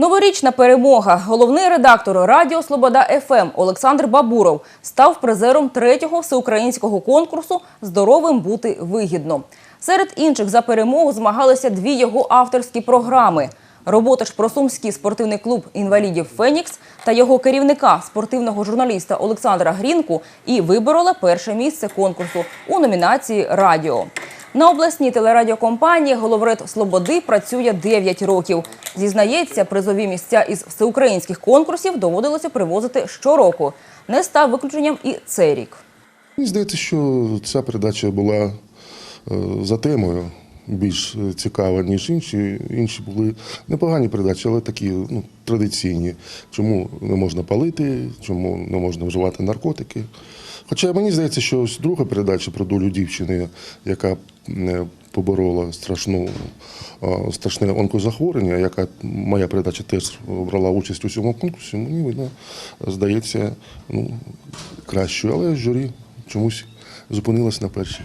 Новорічна перемога. Головний редактор Радіо Слобода ФМ Олександр Бабуров став призером третього всеукраїнського конкурсу Здоровим бути вигідно. Серед інших за перемогу змагалися дві його авторські програми. Робота ж про сумський спортивний клуб інвалідів Фенікс та його керівника, спортивного журналіста Олександра Грінку, і виборола перше місце конкурсу у номінації Радіо. На обласній телерадіокомпанії Головред Слободи працює 9 років. Зізнається, призові місця із всеукраїнських конкурсів доводилося привозити щороку. Не став виключенням і цей рік. Мені здається, що ця передача була е, за темою більш е, цікава, ніж інші. Інші були непогані передачі, але такі ну, традиційні. Чому не можна палити, чому не можна вживати наркотики. Хоча мені здається, що ось друга передача про долю дівчини, яка поборола страшну, страшне онкозахворення, яка моя передача теж брала участь у цьому конкурсі, мені вона здається ну, кращою. Але журі чомусь зупинилась на першій.